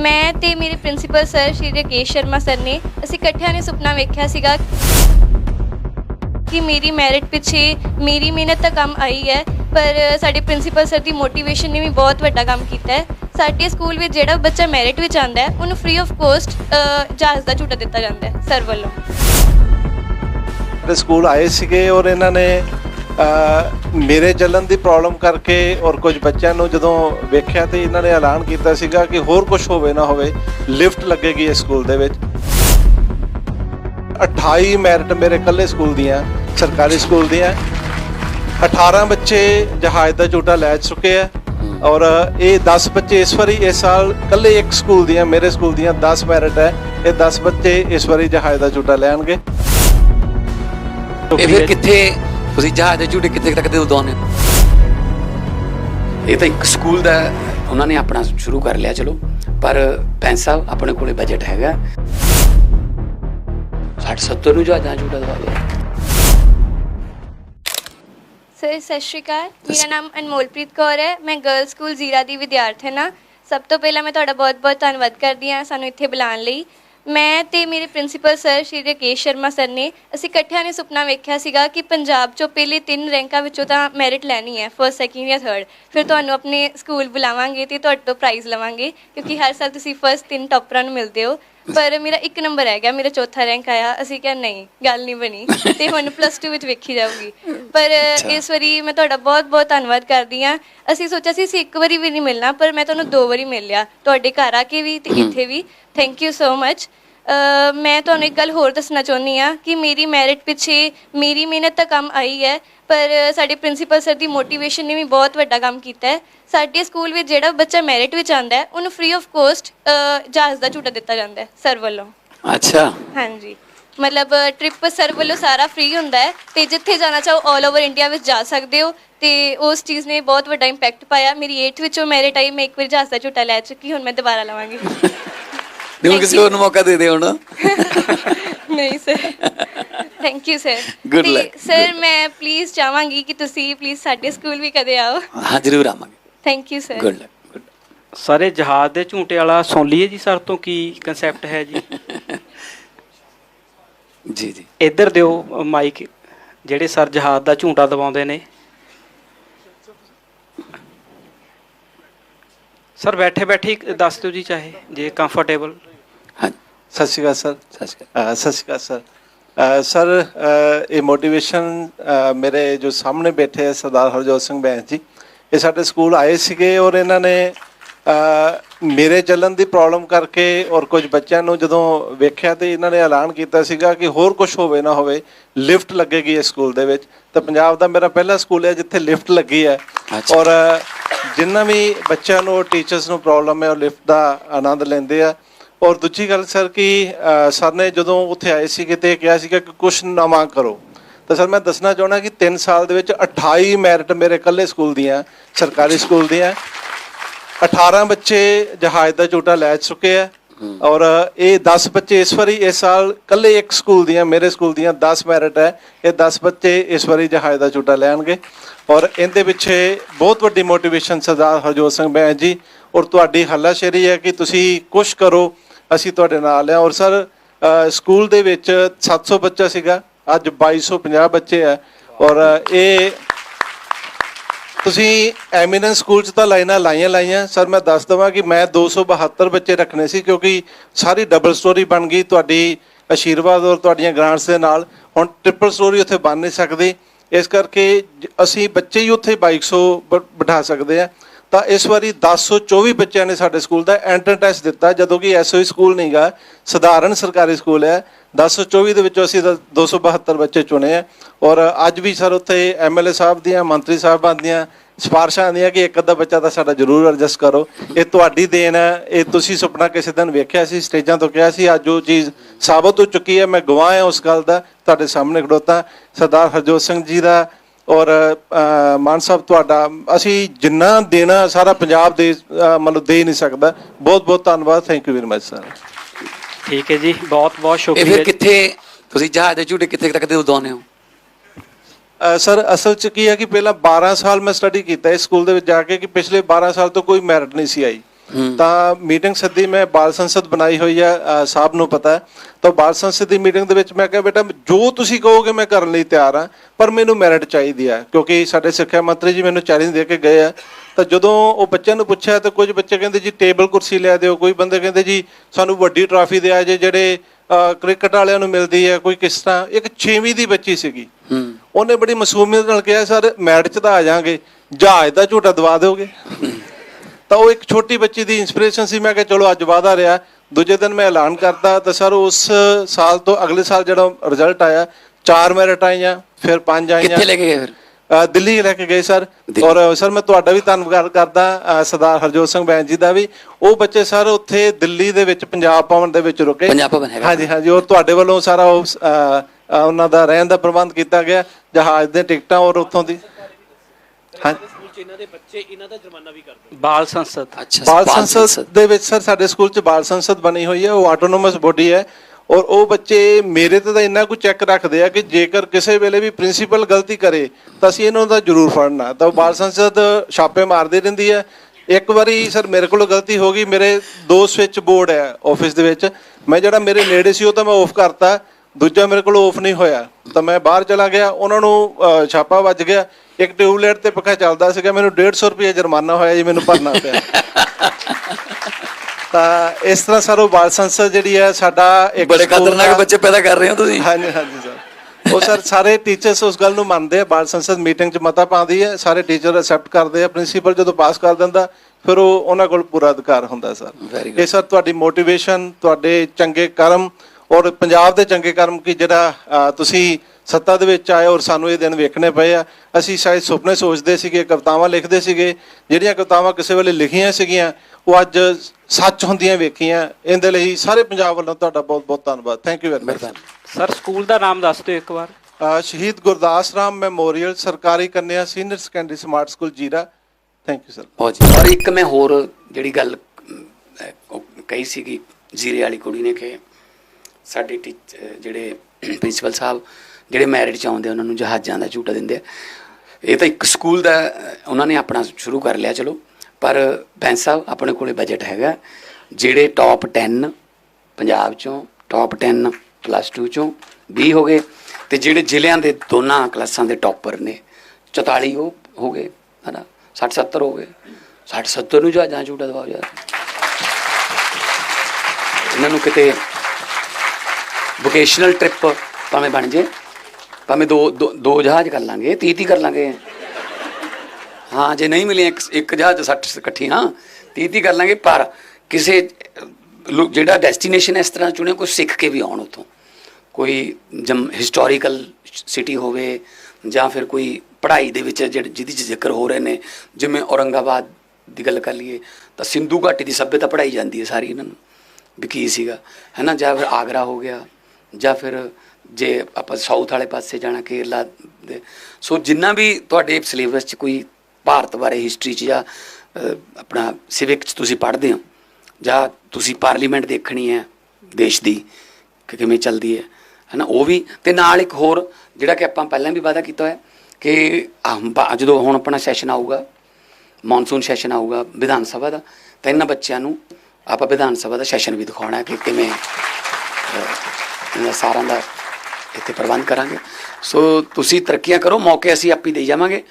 ਮੈਂ ਤੇ ਮੇਰੇ principal sir Shri Rakesh Sharma sir ਨੇ ਅਸੀਂ ਇਕੱਠਿਆਂ ਨੇ ਸੁਪਨਾ ਵੇਖਿਆ ਸੀਗਾ ਕਿ ਮੇਰੀ ਮੈਰਿਟ ਪਿੱਛੇ ਮੇਰੀ ਮਿਹਨਤ ਤਾਂ ਕੰਮ ਆਈ ਹੈ, ਪਰ ਸਾਡੇ ਪ੍ਰਿੰਸੀਪਲ ਸਰ ਦੀ ਮੋਟੀਵੇਸ਼ਨ ਨੇ ਵੀ ਬਹੁਤ ਵੱਡਾ ਕੰਮ ਕੀਤਾ ਹੈ। ਸਾਡੇ ਸਕੂਲ ਵਿੱਚ ਜਿਹੜਾ ਬੱਚਾ ਮੈਰਿਟ ਵਿੱਚ ਆਂਦਾ ਹੈ, ਉਹਨੂੰ ਫ੍ਰੀ ਆਫ ਕੋਸਟ ਜਹਾਜ਼ ਦਾ ਝੂਟਾ ਦਿੱਤਾ ਜਾਂਦਾ ਹੈ, ਸਰ ਵੱਲੋਂ। ਸਕੂਲ ਆਏ ਸੀਗੇ ਔਰ ਇਹਨਾਂ ਨੇ ਮੇਰੇ ਚੱਲਣ ਦੀ ਪ੍ਰੋਬਲਮ ਕਰਕੇ ਔਰ ਕੁਝ ਬੱਚਿਆਂ ਨੂੰ ਜਦੋਂ ਵੇਖਿਆ ਤੇ ਇਹਨਾਂ ਨੇ ਐਲਾਨ ਕੀਤਾ ਸੀਗਾ ਕਿ ਹੋਰ ਕੁਝ ਹੋਵੇ ਨਾ ਹੋਵੇ ਲਿਫਟ ਲੱਗੇਗੀ ਇਸ ਸਕੂਲ ਦੇ ਵਿੱਚ। 28 ਮੈਰਿਟ ਮੇਰੇ ਇਕੱਲੇ ਸਕੂਲ ਦੀਆਂ ਸਰਕਾਰੀ ਸਕੂਲ ਦੀਆਂ। 18 ਬੱਚੇ ਜਹਾਜ਼ ਦਾ ਝੂਟਾ ਲੈ ਚੁੱਕੇ ਆ ਔਰ ਇਹ 10 ਬੱਚੇ ਇਸ ਵਾਰੀ ਇਸ ਸਾਲ ਇਕੱਲੇ ਇੱਕ ਸਕੂਲ ਦੀਆਂ ਮੇਰੇ ਸਕੂਲ ਦੀਆਂ 10 ਮੈਰਿਟ ਹੈ। ਇਹ 10 ਬੱਚੇ ਇਸ ਵਾਰੀ ਜਹਾਜ਼ ਦਾ ਝੂਟਾ ਲੈਣਗੇ। ਇਹ ਫਿਰ ਕਿੱਥੇ ਤੁਸੀਂ ਜਹਾਜ਼ ਦੇ ਝੂਟੇ ਕਿੱਥੇ ਤੱਕ ਦੇ ਉਡਾਉਂਦੇ ਹੋ ਇਹ ਤਾਂ ਇੱਕ ਸਕੂਲ ਦਾ ਉਹਨਾਂ ਨੇ ਆਪਣਾ ਸ਼ੁਰੂ ਕਰ ਲਿਆ, ਚਲੋ। ਪਰ ਪੈਸਾ ਆਪਣੇ ਕੋਲੇ ਬਜਟ ਹੈਗਾ। 60 70 ਨੂੰ ਜਹਾਜ਼ਾਂ ਝੂਟਾ ਦਵਾ ਲਿਆ ਸਰ, ਸਤਿ ਸ਼੍ਰੀ ਅਕਾਲ। ਮੇਰਾ ਨਾਮ ਅਨਮੋਲਪ੍ਰੀਤ ਕੌਰ ਹੈ। ਮੈਂ ਗਰਲ ਸਕੂਲ ਜ਼ੀਰਾ ਦੀ ਵਿਦਿਆਰਥਣ ਹਾਂ। ਸਭ ਤੋਂ ਪਹਿਲਾਂ ਮੈਂ ਤੁਹਾਡਾ ਬਹੁਤ-ਬਹੁਤ ਧੰਨਵਾਦ ਕਰਦੀ ਹਾਂ ਸਾਨੂੰ ਇੱਥੇ ਬੁਲਾਉਣ ਲਈ। ਮੈਂ ਤੇ ਮੇਰੇ principal sir Shri Rakesh Sharma sir ਨੇ ਅਸੀਂ ਇਕੱਠਿਆਂ ਨੇ ਸੁਪਨਾ ਵੇਖਿਆ ਸੀਗਾ ਕਿ ਪੰਜਾਬ ਚੋਂ ਪਹਿਲੇ ਤਿੰਨ ਰੈਂਕਾਂ ਵਿੱਚੋਂ ਤਾਂ ਮੈਰਿਟ ਲੈਣੀ ਹੈ ਫਰਸਟ ਸੈਕਿੰਡ ਜਾਂ ਥਰਡ ਫਿਰ ਤੁਹਾਨੂੰ ਆਪਣੇ ਸਕੂਲ ਬੁਲਾਵਾਂਗੇ ਤੇ ਤੁਹਾਡੇ ਤੋਂ ਪ੍ਰਾਈਜ਼ ਲਵਾਂਗੇ, ਕਿਉਂਕਿ ਹਰ ਸਾਲ ਤੁਸੀਂ ਫਰਸਟ ਤਿੰਨ ਟੌਪਰਾਂ ਨੂੰ ਮਿਲਦੇ ਹੋ। ਪਰ ਮੇਰਾ ਇੱਕ ਨੰਬਰ ਰਹਿ ਗਿਆ ਮੇਰਾ ਚੌਥਾ ਰੈਂਕ ਆਇਆ। ਅਸੀਂ ਕਿਹਾ ਨਹੀਂ ਗੱਲ ਨਹੀਂ ਬਣੀ। ਤੇ ਹੁਣ ਪਲੱਸ 2 ਵਿੱਚ ਵੇਖੀ ਜਾਊਗੀ। ਪਰ ਇਸ ਵਾਰੀ ਮੈਂ ਤੁਹਾਡਾ ਬਹੁਤ-ਬਹੁਤ ਧੰਨਵਾਦ ਕਰਦੀ ਆ ਅਸੀਂ ਸੋਚਿਆ ਸੀ ਅਸੀਂ ਇੱਕ ਵਾਰੀ ਵੀ ਨਹੀਂ ਮਿਲਣਾ ਪਰ ਮੈਂ ਤੁਹਾਨੂੰ ਦੋ ਵਾਰੀ ਮਿਲ ਲਿਆ। ਤੁਹਾਡੇ ਘਰ ਆ ਕੇ ਵੀ ਤੇ ਇੱਥੇ ਵੀ। ਥੈਂਕ ਯੂ ਸੋ ਮਚ ਮੈਂ ਤੁਹਾਨੂੰ ਇੱਕ ਗੱਲ ਹੋਰ ਦੱਸਣਾ ਚਾਹੁੰਦੀ ਆ ਕਿ ਮੇਰੀ ਮੈਰਿਟ ਪਿੱਛੇ ਮੇਰੀ ਮਿਹਨਤ ਤਾਂ ਕੰਮ ਆਈ ਹੈ ਪਰ ਸਾਡੇ ਪ੍ਰਿੰਸੀਪਲ ਸਰ ਦੀ ਮੋਟੀਵੇਸ਼ਨ ਨੇ ਵੀ ਬਹੁਤ ਵੱਡਾ ਕੰਮ ਕੀਤਾ ਹੈ। ਸਾਡੇ ਸਕੂਲ ਵਿੱਚ ਜਿਹੜਾ ਬੱਚਾ ਮੈਰਿਟ ਵਿੱਚ ਆਂਦਾ ਹੈ ਉਹਨੂੰ ਫ੍ਰੀ ਆਫ ਕੋਸਟ ਜਹਾਜ਼ ਦਾ ਝੂਟਾ ਦਿੱਤਾ ਜਾਂਦਾ ਹੈ ਸਰ ਵੱਲੋਂ। ਅੱਛਾ। ਹਾਂਜੀ। ਮਤਲਬ ਟ੍ਰਿਪ ਸਰ ਵੱਲੋਂ ਸਾਰਾ ਫ੍ਰੀ ਹੁੰਦਾ ਹੈ ਤੇ ਜਿੱਥੇ ਜਾਣਾ ਚਾਹੋ 올 ਓਵਰ ਇੰਡੀਆ ਵਿੱਚ ਜਾ ਸਕਦੇ ਹੋ ਤੇ ਉਸ ਚੀਜ਼ ਨੇ ਬਹੁਤ ਵੱਡਾ ਇੰਪੈਕਟ ਪਾਇਆ। ਮੇਰੀ 8th ਵਿੱਚੋਂ ਮੈਰਿਟ ਆਈ ਮੈਂ ਇੱਕ ਵਾਰ ਜਹਾਜ਼ ਦਾ ਝੂਟਾ ਲੈ ਚੁੱਕੀ ਹੁਣ ਮੈਂ ਦੁਬਾਰਾ ਲਵਾਂਗੀ। ਦੇ ਹੁਣ ਕਿਸੇ ਹੋਰ ਨੂੰ ਮੌਕਾ ਦੇ ਦੇ ਹੁਣ ਨਹੀਂ sir thank you sir Good. luck. Sir ਮੈਂ ਪਲੀਜ਼ ਚਾਹਾਂਗੀ ਕਿ ਤੁਸੀਂ ਪਲੀਜ਼ ਸਾਡੇ ਸਕੂਲ ਵੀ ਕਦੇ ਆਓ ਹਾਂ ਜ਼ਰੂਰ ਆਵਾਂਗੇ thank you sir good luck good ਸਾਰੇ ਜਹਾਜ਼ ਦੇ ਝੂਟੇ ਵਾਲਾ ਸੁਣ ਲਈਏ ਜੀ ਸਰ ਤੋਂ ਕੀ ਕਨਸੈਪਟ ਹੈ ਜੀ ਜੀ ਜੀ ਇੱਧਰ ਦਿਓ ਮਾਈਕ ਜਿਹੜੇ ਸਰ ਜਹਾਜ਼ ਦਾ ਝੂਟਾ ਦਬਾਉਂਦੇ ਨੇ ਸਰ ਬੈਠੇ ਬੈਠੇ ਦੱਸ ਦਿਓ ਜੀ ਚਾਹੇ ਜੇ ਕੰਫਰਟੇਬਲ ਸਤਿ ਸ਼੍ਰੀ ਅਕਾਲ ਸਰ। ਸਤਿ ਸ਼੍ਰੀ ਅਕਾਲ। ਸਤਿ ਸ਼੍ਰੀ ਅਕਾਲ ਸਰ। ਇਹ ਮੋਟੀਵੇਸ਼ਨ ਮੇਰੇ ਜੋ ਸਾਹਮਣੇ ਬੈਠੇ ਹੈ ਸਰਦਾਰ ਹਰਜੋਤ ਸਿੰਘ ਬੈਂਸ ਜੀ ਇਹ ਸਾਡੇ ਸਕੂਲ ਆਏ ਸੀਗੇ ਔਰ ਇਹਨਾਂ ਨੇ ਮੇਰੇ ਚੱਲਣ ਦੀ ਪ੍ਰੋਬਲਮ ਕਰਕੇ ਔਰ ਕੁਝ ਬੱਚਿਆਂ ਨੂੰ ਜਦੋਂ ਵੇਖਿਆ ਤੇ ਇਹਨਾਂ ਨੇ ਐਲਾਨ ਕੀਤਾ ਸੀਗਾ ਕਿ ਹੋਰ ਕੁਝ ਹੋਵੇ ਨਾ ਹੋਵੇ ਲਿਫਟ ਲੱਗੇਗੀ ਇਸ ਸਕੂਲ ਦੇ ਵਿੱਚ। ਤਾਂ ਪੰਜਾਬ ਦਾ ਮੇਰਾ ਪਹਿਲਾ ਸਕੂਲ ਹੈ ਜਿੱਥੇ ਲਿਫਟ ਲੱਗੀ ਹੈ। ਔਰ ਜਿੰਨਾ ਵੀ ਬੱਚਿਆਂ ਨੂੰ ਟੀਚਰਸ ਨੂੰ ਪ੍ਰੋਬਲਮ ਹੈ ਉਹ ਲਿਫਟ ਦਾ ਆਨੰਦ ਲੈਂਦੇ ਆ। ਔਰ ਦੂਜੀ ਗੱਲ ਸਰ ਕਿ ਸਰ ਨੇ ਜਦੋਂ ਉੱਥੇ ਆਏ ਸੀ ਕਿਤੇ ਕਿਹਾ ਸੀਗਾ ਕਿ ਕੁਝ ਨਵਾਂ ਕਰੋ। ਤਾਂ ਸਰ ਮੈਂ ਦੱਸਣਾ ਚਾਹੁੰਦਾ ਕਿ 3 ਸਾਲ ਦੇ ਵਿੱਚ 28 ਮੈਰਿਟ ਮੇਰੇ ਇਕੱਲੇ ਸਕੂਲ ਦੀਆਂ, ਸਰਕਾਰੀ ਸਕੂਲ ਦੀਆਂ। 18 ਬੱਚੇ ਜਹਾਜ਼ ਦਾ ਝੂਟਾ ਲੈ ਚੁੱਕੇ ਆ ਔਰ ਇਹ 10 ਬੱਚੇ ਇਸ ਵਾਰੀ ਇਸ ਸਾਲ ਇਕੱਲੇ ਇੱਕ ਸਕੂਲ ਦੀਆਂ, ਮੇਰੇ ਸਕੂਲ ਦੀਆਂ 10 ਮੈਰਿਟ ਹੈ। ਇਹ 10 ਬੱਚੇ ਇਸ ਵਾਰੀ ਜਹਾਜ਼ ਦਾ ਝੂਟਾ ਲੈਣਗੇ ਔਰ ਇਹਦੇ ਪਿੱਛੇ ਬਹੁਤ ਵੱਡੀ ਮੋਟੀਵੇਸ਼ਨ ਸਰਦਾਰ ਹਰਜੋਤ ਸਿੰਘ ਬੈਂਸ ਜੀ ਔਰ ਤੁਹਾਡੀ ਹੱਲਾਸ਼ੇਰੀ ਹੈ ਕਿ ਤੁਸੀਂ ਕੁਝ ਕਰੋ। ਅਸੀਂ ਤੁਹਾਡੇ ਨਾਲ ਆ ਔਰ ਸਰ ਸਕੂਲ ਦੇ ਵਿੱਚ 700 ਬੱਚਾ ਸੀਗਾ। ਅੱਜ 2250 ਬੱਚੇ ਆ। ਔਰ, ਇਹ ਤੁਸੀਂ ਐਮੀਨੈਂਸ ਸਕੂਲ ਚ ਤਾਂ ਲਾਈਨਾਂ ਲਾਈਆਂ ਲਾਈਆਂ। ਸਰ, ਮੈਂ ਦੱਸ ਦਵਾਂ ਕਿ ਮੈਂ 272 ਬੱਚੇ ਰੱਖਣੇ ਸੀ, ਕਿਉਂਕਿ ਸਾਰੀ ਡਬਲ ਸਟੋਰੀ ਬਣ ਗਈ ਤੁਹਾਡੀ ਆਸ਼ੀਰਵਾਦ ਔਰ ਤੁਹਾਡੀਆਂ ਗ੍ਰਾਂਟਸ ਦੇ ਨਾਲ। ਹੁਣ ਟ੍ਰਿਪਲ ਸਟੋਰੀ ਉੱਥੇ ਬਣ ਨਹੀਂ ਸਕਦੀ। ਇਸ ਕਰਕੇ ਜ- ਅਸੀਂ ਬੱਚੇ ਹੀ ਉੱਥੇ 2200 ਬ- ਬਿਠਾ ਸਕਦੇ ਆ ਤਾਂ ਇਸ ਵਾਰੀ 1024 ਬੱਚਿਆਂ ਨੇ ਸਾਡੇ ਸਕੂਲ ਦਾ ਐਂਟਰ ਟੈਸਟ ਦਿੱਤਾ, ਜਦੋਂ ਕਿ ਐਸਓਈ ਸਕੂਲ ਨਹੀਂਗਾ ਸਧਾਰਨ ਸਰਕਾਰੀ ਸਕੂਲ ਹੈ। 1024 ਦੇ ਵਿੱਚੋਂ ਅਸੀਂ ਦ- 272 ਬੱਚੇ ਚੁਣੇ ਆ। ਔਰ ਅੱਜ ਵੀ ਸਰ ਉੱਥੇ ਐਮਐਲਏ ਸਾਹਿਬ ਦੀਆਂ, ਮੰਤਰੀ ਸਾਹਿਬਾਂ ਦੀਆਂ ਸਿਫਾਰਸ਼ਾਂ ਆਉਂਦੀਆਂ ਕਿ ਇੱਕ ਅੱਧਾ ਬੱਚਾ ਤਾਂ ਸਾਡਾ ਜ਼ਰੂਰ ਐਡਜਸਟ ਕਰੋ। ਇਹ ਤੁਹਾਡੀ ਦੇਣ ਹੈ। ਇਹ ਤੁਸੀਂ ਸੁਪਨਾ ਕਿਸੇ ਦਿਨ ਵੇਖਿਆ ਸੀ, ਸਟੇਜਾਂ ਤੋਂ ਕਿਹਾ ਸੀ, ਅੱਜ ਉਹ ਚੀਜ਼ ਸਾਬਤ ਹੋ ਚੁੱਕੀ ਹੈ। ਮੈਂ ਗਵਾਹ ਹਾਂ ਉਸ ਗੱਲ ਦਾ, ਤੁਹਾਡੇ ਸਾਹਮਣੇ ਖੜੋਤਾ। ਸਰਦਾਰ ਹਰਜੋਤ ਸਿੰਘ ਜੀ ਦਾ ਔਰ ਮਾਨ ਸਾਹਿਬ ਤੁਹਾਡਾ ਅਸੀਂ ਜਿੰਨਾ ਦੇਣਾ ਸਾਰਾ ਪੰਜਾਬ ਦੇ ਮਤਲਬ ਦੇ ਨਹੀਂ ਸਕਦਾ। ਬਹੁਤ ਬਹੁਤ ਧੰਨਵਾਦ। Thank you very much sir ਠੀਕ ਹੈ ਜੀ। ਬਹੁਤ ਬਹੁਤ ਇਹ ਸ਼ੁਕਰੀਆ ਫਿਰ। ਕਿੱਥੇ ਤੁਸੀਂ ਜਹਾਜ਼ ਦੇ ਝੂਟੇ ਕਿੱਥੇ ਤੱਕ ਦੇ ਉਡਾਉਂਦੇ ਹੋ? ਸਰ ਅਸਲ ਚ ਕੀ ਹੈ ਕਿ ਪਹਿਲਾਂ 12 ਸਾਲ ਮੈਂ ਸਟੱਡੀ ਕੀਤਾ ਇਸ ਸਕੂਲ ਦੇ ਵਿੱਚ ਜਾ ਕੇ ਕਿ ਪਿਛਲੇ 12 ਸਾਲ ਤੋਂ ਕੋਈ ਮੈਰਿਟ ਨਹੀਂ ਸੀ ਆਈ। ਤਾਂ ਮੀਟਿੰਗ ਸੱਦੀ ਮੈਂ ਬਾਲ ਸੰਸਦ ਬਣਾਈ ਹੋਈ ਹੈ ਅ, ਸਾਹਿਬ ਨੂੰ ਪਤਾ ਹੈ। ਤਾਂ ਬਾਲ ਸੰਸਦ ਦੀ ਮੀਟਿੰਗ ਦੇ ਵਿੱਚ ਮੈਂ ਕਿਹਾ ਬੇਟਾ ਜੋ ਤੁਸੀਂ ਕਹੋਗੇ ਮੈਂ ਕਰਨ ਲਈ ਤਿਆਰ ਹਾਂ ਪਰ ਮੈਨੂੰ ਮੈਰਿਟ ਚਾਹੀਦੀ ਹੈ ਕਿਉਂਕਿ ਸਾਡੇ ਸਿੱਖਿਆ ਮੰਤਰੀ ਜੀ ਮੈਨੂੰ ਚੈਲੰਜ ਦੇ ਕੇ ਗਏ ਆ। ਤਾਂ ਜਦੋਂ ਉਹ ਬੱਚਿਆਂ ਨੂੰ ਪੁੱਛਿਆ ਤਾਂ ਕੁਝ ਬੱਚੇ ਕਹਿੰਦੇ ਜੀ ਟੇਬਲ ਕੁਰਸੀ ਲਿਆ ਦਿਓ ਕੋਈ ਬੰਦੇ ਕਹਿੰਦੇ ਜੀ ਸਾਨੂੰ ਵੱਡੀ ਟਰਾਫੀ ਦਿਆ ਜੇ ਜਿਹੜੇ ਕ੍ਰਿਕਟ ਵਾਲਿਆਂ ਨੂੰ ਮਿਲਦੀ ਹੈ ਕੋਈ ਕਿਸ ਤਰ੍ਹਾਂ। ਇੱਕ 6ਵੀਂ ਦੀ ਬੱਚੀ ਸੀਗੀ। ਉਹਨੇ ਬੜੀ ਮਾਸੂਮੀਅਤ ਨਾਲ ਕਿਹਾ ਸਰ ਮੈਰਿਟ 'ਚ ਤਾਂ ਆ ਜਾਾਂਗੇ। ਜਹਾਜ਼ ਦਾ ਝੂਟਾ ਦਵਾ ਦਿਓਗੇ? ਤਾਂ ਉਹ ਇੱਕ ਛੋਟੀ ਬੱਚੀ ਦੀ ਇਨਸਪੀਰੇਸ਼ਨ ਸੀ। ਮੈਂ ਕਿਹਾ ਚਲੋ ਅੱਜ ਵਾਦਾ ਰਿਹਾ। ਦੂਜੇ ਦਿਨ ਮੈਂ ਐਲਾਨ ਕਰਤਾ ਤਾਂ ਸਰ ਉਸ ਸਾਲ ਤੋਂ ਅਗਲੇ ਸਾਲ ਜਿਹੜਾ ਰਿਜ਼ਲਟ ਆਇਆ ਚਾਰ ਮੈਰਿਟ ਆਈਆਂ ਫਿਰ ਪੰਜ ਆਈਆਂ। ਕਿੱਥੇ ਲੈ ਕੇ ਗਏ ਫਿਰ? ਦਿੱਲੀ ਲੈ ਕੇ ਗਏ ਸਰ। ਔਰ ਸਰ ਮੈਂ ਤੁਹਾਡਾ ਵੀ ਧੰਨਵਾਦ ਕਰਦਾ ਸਰਦਾਰ ਹਰਜੋਤ ਸਿੰਘ ਬੈਂਸ ਜੀ ਦਾ ਵੀ। ਉਹ ਬੱਚੇ ਸਰ ਉੱਥੇ ਦਿੱਲੀ ਦੇ ਵਿੱਚ ਪੰਜਾਬ ਭਵਨ ਦੇ ਵਿੱਚ ਰੁਕੇ। ਪੰਜਾਬ ਭਵਨ ਹੈਗਾ। ਹਾਂਜੀ ਹਾਂਜੀ ਔਰ ਤੁਹਾਡੇ ਵੱਲੋਂ ਸਾਰਾ ਉਹ ਉਹਨਾਂ ਦਾ ਰਹਿਣ ਦਾ ਪ੍ਰਬੰਧ ਕੀਤਾ ਗਿਆ। ਜਹਾਜ਼ ਦੇ ਟਿਕਟਾਂ ਔਰ ਉੱਥੋਂ ਦੀ। ਬਾਲ ਸੰਸਦ। ਅੱਛਾ ਬਾਲ ਸੰਸਦ। ਦੇ ਵਿੱਚ ਸਰ ਸਾਡੇ ਸਕੂਲ 'ਚ ਬਾਲ ਸੰਸਦ ਬਣੀ ਹੋਈ ਹੈ ਉਹ ਆਟੋਨੋਮਸ ਬੋਡੀ ਹੈ। ਔਰ ਉਹ ਬੱਚੇ ਮੇਰੇ ਤੇ ਤਾਂ ਇੰਨਾ ਕੁ ਚੈੱਕ ਰੱਖਦੇ ਆ ਕਿ ਜੇਕਰ ਕਿਸੇ ਵੇਲੇ ਵੀ ਪ੍ਰਿੰਸੀਪਲ ਗਲਤੀ ਕਰੇ ਤਾਂ ਅਸੀਂ ਇਹਨਾਂ ਦਾ ਜ਼ਰੂਰ ਫੜਨਾ। ਤਾਂ ਬਾਲ ਸੰਸਦ ਛਾਪੇ ਮਾਰਦੀ ਰਹਿੰਦੀ ਹੈ। ਇੱਕ ਵਾਰੀ ਸਰ ਮੇਰੇ ਕੋਲੋਂ ਗਲਤੀ ਹੋ ਗਈ ਮੇਰੇ ਦੋ ਸਵਿਚ ਬੋਰਡ ਹੈ ਆਫਿਸ ਦੇ ਵਿੱਚ। ਮੈਂ ਜਿਹੜਾ ਮੇਰੇ ਨੇੜੇ ਸੀ ਉਹ ਤਾਂ ਮੈਂ ਆਫ ਕਰਤਾ। ਦੂਜਾ ਮੇਰੇ ਕੋਲ ਆਫ ਨਹੀਂ ਹੋਇਆ। ਤਾਂ ਮੈਂ ਬਾਹਰ ਚਲਾ ਗਿਆ ਉਹਨਾਂ ਨੂੰ ਛਾਪਾ ਵੱਜ ਗਿਆ। ਇੱਕ ਟਿਊਬਲਾਈਟ ਤੇ ਪੱਖਾ ਚੱਲਦਾ ਸੀਗਾ ਮੈਨੂੰ 150 ਰੁਪਏ ਜੁਰਮਾਨਾ ਹੋਇਆ ਜੀ ਮੈਨੂੰ ਭਰਨਾ ਪਿਆ। ਤਾਂ ਇਸ ਤਰ੍ਹਾਂ ਸਰ ਉਹ ਬਾਲ ਸੰਸਦ ਜਿਹੜੀ ਹੈ ਸਾਡਾ ਇੱਕ ਬੜੇ ਖਤਰਨਾਕ ਬੱਚੇ ਪੈਦਾ ਕਰ ਰਹੇ ਹੋ ਤੁਸੀਂ। ਹਾਂਜੀ ਹਾਂਜੀ ਸਰ। ਉਹ ਸਰ ਸਾਰੇ ਟੀਚਰਸ ਉਸ ਗੱਲ ਨੂੰ ਮੰਨਦੇ ਆ ਬਾਲ ਸੰਸਦ ਮੀਟਿੰਗ 'ਚ ਮਤਾ ਪਾਉਂਦੀ ਹੈ ਸਾਰੇ ਟੀਚਰ ਅਸੈਪਟ ਕਰਦੇ ਆ ਪ੍ਰਿੰਸੀਪਲ ਜਦੋਂ ਪਾਸ ਕਰ ਦਿੰਦਾ ਫਿਰ ਉਹ ਉਹਨਾਂ ਕੋਲ ਪੂਰਾ ਅਧਿਕਾਰ ਹੁੰਦਾ ਸਰ. ਇਹ ਸਰ ਤੁਹਾਡੀ ਮੋਟੀਵੇਸ਼ਨ ਤੁਹਾਡੇ ਚੰਗੇ ਕਰਮ ਔਰ ਪੰਜਾਬ ਦੇ ਚੰਗੇ ਕਰਮ ਕੀ ਜਿਹੜਾ ਤੁਸੀਂ ਸੱਤਾ ਦੇ ਵਿੱਚ ਆਏ ਔਰ ਸਾਨੂੰ ਇਹ ਦਿਨ ਵੇਖਣੇ ਪਏ ਆ। ਅਸੀਂ ਸ਼ਾਇਦ ਸੁਪਨੇ ਸੋਚਦੇ ਸੀਗੇ ਕਵਿਤਾਵਾਂ ਲਿਖਦੇ ਸੀਗੇ। ਜਿਹੜੀਆਂ ਕਵਿਤਾਵਾਂ ਕਿਸੇ ਵੇਲੇ ਲਿਖੀਆਂ ਸੀਗੀਆਂ ਉਹ ਅੱਜ ਸੱਚ ਹੁੰਦੀਆਂ ਵੇਖੀਆਂ। ਇਹਦੇ ਲਈ ਸਾਰੇ ਪੰਜਾਬ ਵੱਲੋਂ ਤੁਹਾਡਾ ਬਹੁਤ ਬਹੁਤ ਧੰਨਵਾਦ। Thank you very much sir school ਦਾ ਨਾਮ ਦੱਸ ਦਿਓ ਇੱਕ ਵਾਰ। ਸ਼ਹੀਦ ਗੁਰਦਾਸ ਰਾਮ ਮੈਮੋਰੀਅਲ ਸਰਕਾਰੀ ਕੰਨਿਆ senior secondary smart school Zira. Thank you sir ਬਹੁਤ ਜੀ। ਔਰ ਇੱਕ ਮੈਂ ਹੋਰ ਜਿਹੜੀ ਗੱਲ ਕਹੀ ਸੀਗੀ ਜ਼ੀਰੇ ਵਾਲੀ ਕੁੜੀ ਨੇ ਕਿ ਸਾਡੇ ਜਿਹੜੇ ਪ੍ਰਿੰਸੀਪਲ ਸਾਹਿਬ ਜਿਹੜੇ ਮੈਰਿਟ ਚ ਆਉਂਦੇ ਉਹਨਾਂ ਨੂੰ ਜਹਾਜ਼ਾਂ ਦਾ ਝੂਟਾ ਦਿੰਦੇ ਆ। ਇਹ ਤਾਂ ਇੱਕ ਸਕੂਲ ਦਾ, ਉਹਨਾਂ ਨੇ ਆਪਣਾ ਸ਼ੁਰੂ ਕਰ ਲਿਆ, ਚਲੋ। ਪਰ ਬੈਂਸ ਸਾਹਿਬ, ਆਪਣੇ ਕੋਲੇ ਬਜਟ ਹੈਗਾ। ਜਿਹੜੇ ਟੌਪ 10 ਪੰਜਾਬ ਚੋਂ ਟੌਪ 10 ਪਲੱਸ 2 ਚੋਂ 20 ਹੋ ਗਏ ਤੇ ਜਿਹੜੇ ਜ਼ਿਲ੍ਹਿਆਂ ਦੇ ਦੋਨਾਂ ਕਲਾਸਾਂ ਦੇ ਟੌਪਰ ਨੇ 44 ਉਹ ਹੋ ਗਏ, ਹਨਾ? 60 70 ਹੋ ਗਏ। 60 70 ਨੂੰ ਜਹਾਜ਼ਾਂ ਝੂਟਾ ਦਵਾਓ ਯਾਰ। ਇਹਨਾਂ ਨੂੰ ਕਿਤੇ ਵੋਕੇਸ਼ਨਲ ਟ੍ਰਿਪ ਭਾਵੇਂ ਬਣ ਜੇ। ਭਾਵੇਂ ਦੋ ਦੋ ਦੋ ਜਹਾਜ਼ ਕਰ ਲਾਂਗੇ 30 30 ਕਰ ਲਾਂਗੇ। ਹਾਂ, ਜੇ ਨਹੀਂ ਮਿਲੇ ਇੱਕ ਇੱਕ ਜਹਾਜ਼ 60 ਇਕੱਠੀਆਂ 30 30 ਕਰ ਲਾਂਗੇ, ਪਰ ਕਿਸੇ, ਲੋ- ਜਿਹੜਾ ਡੈਸਟੀਨੇਸ਼ਨ ਇਸ ਤਰ੍ਹਾਂ ਚੁਣਿਆ, ਕੋਈ ਸਿੱਖ ਕੇ ਵੀ ਆਉਣ ਉਤੋਂ ਕੋਈ ਜਮ ਹਿਸਟੋਰੀਕਲ ਸਿਟੀ ਹੋਵੇ, ਜਾਂ ਫਿਰ ਕੋਈ ਪੜ੍ਹਾਈ ਦੇ ਵਿੱਚ ਜਿਹੜੇ, ਜਿਹਦੀ 'ਚ ਜ਼ਿਕਰ ਹੋ ਰਹੇ ਨੇ, ਜਿਵੇਂ ਔਰੰਗਾਬਾਦ ਦੀ ਗੱਲ ਕਰ ਲਈਏ, ਤਾਂ ਸਿੰਧੂ ਘਾਟੀ ਦੀ ਸਭਿਅਤਾ ਪੜ੍ਹਾਈ ਜਾਂਦੀ ਹੈ ਸਾਰੀ ਇਹਨਾਂ ਨੂੰ, ਵੀ ਕੀ ਸੀਗਾ। ਹੈਨਾ ਜਾਂ ਫਿਰ ਆਗਰਾ ਹੋ ਗਿਆ, ਜਾਂ ਫਿਰ ਜੇ ਆਪਾਂ ਸਾਊਥ ਵਾਲੇ ਪਾਸੇ ਜਾਣਾ, ਕੇਰਲਾ ਦੇ। ਸੋ ਜਿੰਨਾ ਵੀ ਤੁਹਾਡੇ ਸਿਲੇਬਸ 'ਚ ਕੋਈ ਭਾਰਤ ਬਾਰੇ ਹਿਸਟਰੀ 'ਚ ਜਾਂ ਆਪਣਾ ਸਿਵਿਕ 'ਚ ਤੁਸੀਂ ਪੜ੍ਹਦੇ ਹੋ, ਜਾਂ ਤੁਸੀਂ ਪਾਰਲੀਮੈਂਟ ਦੇਖਣੀ ਹੈ ਦੇਸ਼ ਦੀ, ਕਿ ਕਿਵੇਂ ਚੱਲਦੀ ਹੈ, ਹੈਨਾ, ਉਹ ਵੀ। ਤੇ ਨਾਲ ਇੱਕ ਹੋਰ ਜਿਹੜਾ ਕਿ ਆਪਾਂ ਪਹਿਲਾਂ ਵੀ ਵਾਅਦਾ ਕੀਤਾ ਹੋਇਆ, ਕਿ ਜਦੋਂ ਹੁਣ ਆਪਣਾ ਸੈਸ਼ਨ ਆਊਗਾ ਮੌਨਸੂਨ ਸੈਸ਼ਨ ਆਊਗਾ ਵਿਧਾਨ ਸਭਾ ਦਾ ਤਾਂ ਇਹਨਾਂ ਬੱਚਿਆਂ ਨੂੰ ਆਪਾਂ ਵਿਧਾਨ ਸਭਾ ਦਾ ਸੈਸ਼ਨ ਵੀ ਦਿਖਾਉਣਾ ਕਿ ਕਿਵੇਂ ਇਹਨਾਂ ਸਾਰਿਆਂ ਦਾ ਇੱਥੇ ਪ੍ਰਬੰਧ ਕਰਾਂਗੇ। ਸੋ ਤੁਸੀਂ ਤਰੱਕੀਆਂ ਕਰੋ ਮੌਕੇ ਅਸੀਂ ਆਪੀ ਦੇਈ ਜਾਵਾਂਗੇ।